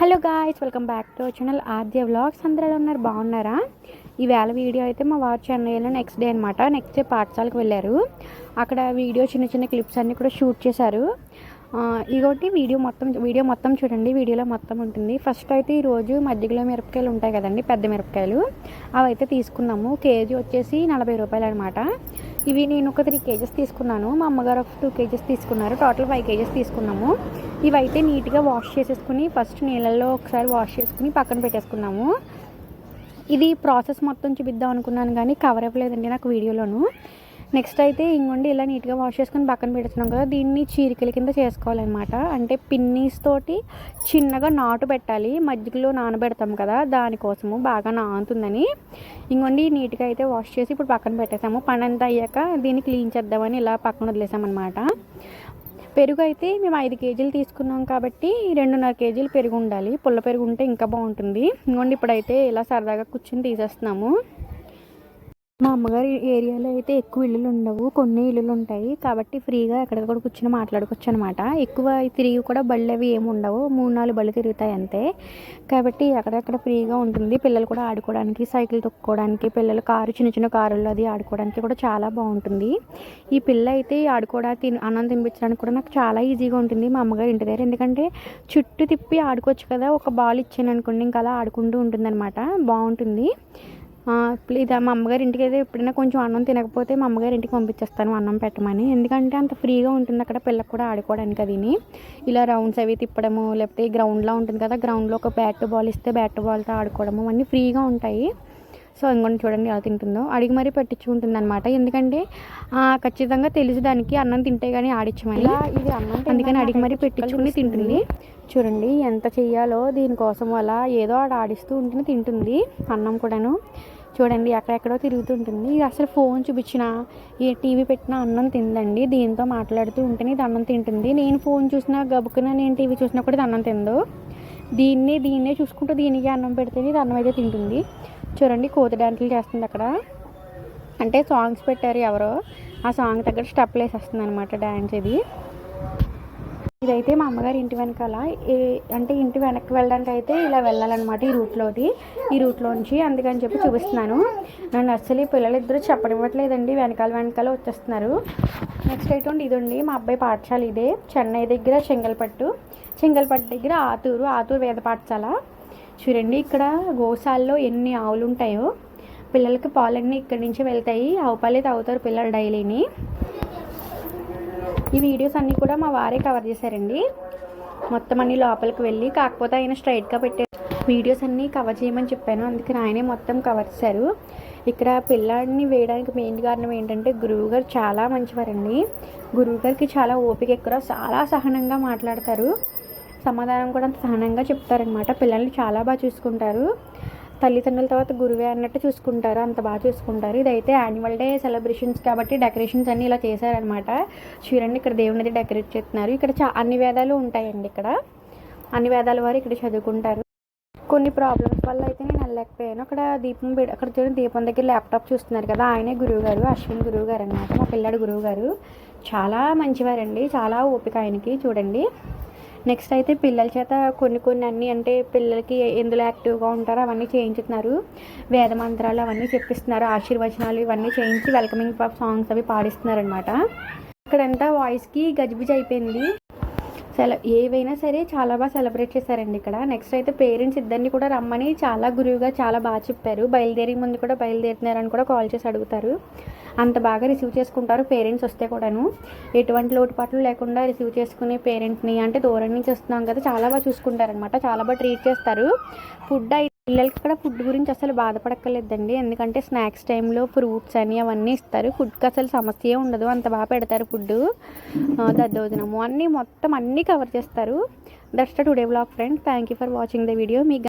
Hello guys welcome back to channel Aadya vlogs అందరూ ఉన్నారు? బాగున్నారా? ఈవేళ వీడియో అయితే మా వాచ్ చెన్నైలో నెక్స్ట్ డే అనమాట నెక్స్ట్ డే పాఠశాలకు వెళ్ళారు. అక్కడ వీడియో చిన్న చిన్న క్లిప్స్ అన్నీ కూడా షూట్ చేశారు. ఆ, ఇదొకటి వీడియో మొత్తం వీడియో మొత్తం చూడండి. వీడియోలో మొత్తం ఉంటుంది. ఫస్ట్ అయితే ఈరోజు మధ్యలో మిరపకాయలు ఉంటాయి కదండి పెద్ద మిరపకాయలు. అవి అయితే తీసుకున్నాము. కేజీ వచ్చేసి నలభై రూపాయలు అనమాట ఇవి నేను ఒక త్రీ కేజెస్ తీసుకున్నాను. మా అమ్మగారు ఒక టూ కేజెస్ తీసుకున్నారు. టోటల్ ఫైవ్ కేజెస్ తీసుకున్నాము. ఇవైతే నీట్గా వాష్ చేసేసుకుని ఫస్ట్ నీళ్ళల్లో ఒకసారి వాష్ చేసుకుని పక్కన పెట్టేసుకున్నాము. ఇది ప్రాసెస్ మొత్తం చూపిద్దాం అనుకున్నాను కానీ కవర్ అవ్వలేదండి నాకు వీడియోలోను. నెక్స్ట్ అయితే ఇంగుండి ఇలా నీట్గా వాష్ చేసుకొని పక్కన పెడుతున్నాం కదా దీన్ని చీరికల కింద చేసుకోవాలన్నమాట. అంటే పిన్నీస్ తోటి చిన్నగా నాటు పెట్టాలి మజ్జిగలో నానబెడతాం కదా దానికోసము బాగా నానుతుందని. ఇంకొండి నీట్గా అయితే వాష్ చేసి ఇప్పుడు పక్కన పెట్టేసాము. పని అంతా అయ్యాక దీన్ని క్లీన్ చేద్దామని ఇలా పక్కన వదిలేసామన్నమాట. పెరుగు అయితే మేము ఐదు కేజీలు తీసుకున్నాం కాబట్టి రెండున్నర కేజీలు పెరుగు ఉండాలి. పుల్ల పెరుగు ఉంటే ఇంకా బాగుంటుంది. ఇంకోండి ఇప్పుడైతే ఇలా సరదాగా కూర్చుని తీసేస్తున్నాము. మా అమ్మగారి ఏరియాలో అయితే ఎక్కువ ఇల్లులు ఉండవు. కొన్ని ఇల్లులు ఉంటాయి. కాబట్టి ఫ్రీగా ఎక్కడికక్కడ కూర్చొని మాట్లాడుకోవచ్చు అనమాట ఎక్కువ తిరిగి కూడా బళ్ళు అవి ఏమి ఉండవు. మూడు నాలుగు బళ్ళు తిరుగుతాయి అంతే. కాబట్టి అక్కడక్కడ ఫ్రీగా ఉంటుంది. పిల్లలు కూడా ఆడుకోవడానికి సైకిల్ తొక్కుకోవడానికి పిల్లలు కారు చిన్న చిన్న కారుల్లో అది ఆడుకోవడానికి కూడా చాలా బాగుంటుంది. ఈ పిల్ల అయితే ఆడుకోవడానికి తిని అన్నం తినిపించడానికి కూడా నాకు చాలా ఈజీగా ఉంటుంది మా అమ్మగారి ఇంటి దగ్గర. ఎందుకంటే చుట్టూ తిప్పి ఆడుకోవచ్చు కదా. ఒక బాల్ ఇచ్చాను అనుకోండి ఇంకా అలా ఆడుకుంటూ ఉంటుందన్నమాట. బాగుంటుంది. ఇది మా అమ్మగారి ఇంటికి అయితే ఎప్పుడైనా కొంచెం అన్నం తినకపోతే మా అమ్మగారి ఇంటికి పంపించేస్తాను అన్నం పెట్టమని. ఎందుకంటే అంత ఫ్రీగా ఉంటుంది అక్కడ పిల్లలకు కూడా ఆడుకోవడానికి అదిని ఇలా రౌండ్స్ అవి తిప్పడము లేకపోతే గ్రౌండ్లో ఉంటుంది కదా గ్రౌండ్లో ఒక బ్యాట్ బాల్ ఇస్తే బ్యాట్ బాల్తో ఆడుకోవడము అన్నీ ఫ్రీగా ఉంటాయి. సో ఇంకొని చూడండి ఎలా తింటుందో. అడిగి మరీ పెట్టించుకుంటుంది అనమాట ఎందుకంటే ఖచ్చితంగా తెలుసు దానికి అన్నం తింటే కానీ ఆడించమని ఇది అన్నం అందుకని అడిగి మరీ పెట్టించుకుని తింటుంది. చూడండి ఎంత చెయ్యాలో దీనికోసం అలా ఏదో ఆడ ఆడిస్తూ ఉంటుంది తింటుంది అన్నం కూడాను. చూడండి ఎక్కడెక్కడో తిరుగుతుంటుంది ఇది అసలు ఫోన్ చూపించిన ఏ టీవీ పెట్టిన అన్నం తిందండి. దీంతో మాట్లాడుతూ ఉంటేనే ఇది అన్నం తింటుంది. నేను ఫోన్ చూసినా గబుకున నేను టీవీ చూసినా కూడా ఇది అన్నం తిందు దీన్ని దీన్నే చూసుకుంటూ దీనికి అన్నం పెడితేనే ఇది అన్నం అయితే తింటుంది. చూడండి కోత డాన్సులు చేస్తుంది అక్కడ. అంటే సాంగ్స్ పెట్టారు ఎవరో. ఆ సాంగ్ దగ్గర స్టెప్లు వేసేస్తుంది అనమాట డ్యాన్స్ ఇది. ఇదైతే మా అమ్మగారి ఇంటి వెనకాల. ఏ- అంటే ఇంటి వెనక్కి వెళ్ళడానికి అయితే ఇలా వెళ్ళాలన్నమాట ఈ రూట్లోది. ఈ రూట్లోంచి అందుకని చెప్పి చూపిస్తున్నాను. నన్ను అస్సలు ఈ పిల్లలిద్దరూ చెప్పనివ్వట్లేదండి. వెనకాల వెనకాల వచ్చేస్తున్నారు. నెక్స్ట్ అయితే ఇదండి. మా అబ్బాయి పాఠశాల ఇదే. చెన్నై దగ్గర చెంగల్పట్టు. చెంగల్పట్టు దగ్గర ఆతూరు ఆతూరు వేద పాఠశాల. చూడండి ఇక్కడ గోశాల్లో ఎన్ని ఆవులు ఉంటాయో. పిల్లలకి పాలన్నీ ఇక్కడి నుంచి వెళ్తాయి. ఆవు పాలే తాగుతారు పిల్లలు డైలీని. ఈ వీడియోస్ అన్నీ కూడా మా వారే కవర్ చేశారండి. మొత్తం అన్ని లోపలికి వెళ్ళి కాకపోతే ఆయన స్ట్రైట్గా పెట్టే వీడియోస్ అన్నీ కవర్ చేయమని చెప్పాను. అందుకని ఆయనే మొత్తం కవర్ చేశారు. ఇక్కడ పిల్లాడిని వేయడానికి మెయిన్ కారణం ఏంటంటే గురువుగారు చాలా మంచివారండి. గురువుగారికి చాలా ఓపిక ఎక్కువ. చాలా సహనంగా మాట్లాడతారు. సమాధానం కూడా అంత సహనంగా చెప్తారనమాట పిల్లల్ని చాలా బాగా చూసుకుంటారు. తల్లిదండ్రుల తర్వాత గురువే అన్నట్టు చూసుకుంటారు. అంత బాగా చూసుకుంటారు. ఇదైతే యాన్యువల్ డే సెలబ్రేషన్స్ కాబట్టి డెకరేషన్స్ అన్నీ ఇలా చేశారనమాట చూడండి ఇక్కడ దేవునిది డెకరేట్ చేస్తున్నారు. ఇక్కడ చా అన్ని వేదాలు ఉంటాయండి ఇక్కడ. అన్ని వేదాల వారు ఇక్కడ చదువుకుంటారు. కొన్ని ప్రాబ్లమ్స్ వల్ల అయితే నేను వెళ్ళలేకపోయాను. అక్కడ దీపం పె- అక్కడ చూడండి దీపం దగ్గర ల్యాప్టాప్ చూస్తున్నారు కదా ఆయనే గురువు గారు అశ్విన్ గురువు గారు అనమాట మా పిల్లాడు గురువు గారు చాలా మంచివారండి. చాలా ఓపిక ఆయనకి చూడండి. నెక్స్ట్ అయితే పిల్లల చేత కొన్ని కొన్ని అన్నీ అంటే పిల్లలకి ఎందులో యాక్టివ్గా ఉంటారో అవన్నీ చేయించుతున్నారు. వేద మంత్రాలు అవన్నీ చెప్పిస్తున్నారు. ఆశీర్వచనాలు ఇవన్నీ చేయించి వెల్కమింగ్ సాంగ్స్ అవి పాడిస్తున్నారు అనమాట ఇక్కడంతా వాయిస్కి గజిబిజి అయిపోయింది. సెల ఏవైనా సరే చాలా బాగా సెలబ్రేట్ చేశారండి ఇక్కడ. నెక్స్ట్ అయితే పేరెంట్స్ ఇద్దరిని కూడా రమ్మని చాలా గురువుగా చాలా బాగా చెప్పారు. బయలుదేరే ముందు కూడా బయలుదేరుతున్నారని కూడా కాల్ చేసి అడుగుతారు. అంత బాగా రిసీవ్ చేసుకుంటారు పేరెంట్స్ వస్తే కూడాను. ఎటువంటి లోటుపాట్లు లేకుండా రిసీవ్ చేసుకునే పేరెంట్ని అంటే దూరం నుంచి వస్తున్నాం కదా చాలా బాగా చూసుకుంటారనమాట చాలా బాగా ట్రీట్ చేస్తారు. ఫుడ్ అయితే పిల్లలకి ఇక్కడ ఫుడ్ గురించి అసలు బాధపడక్కర్లేదండి. ఎందుకంటే స్నాక్స్ టైంలో ఫ్రూట్స్ అని అవన్నీ ఇస్తారు. ఫుడ్కి అసలు సమస్య ఉండదు అంత బాగా పెడతారు ఫుడ్ దద్దోజనము అన్నీ మొత్తం అన్నీ కవర్ చేస్తారు. That's today blog friend thank you for watching the video. మీకు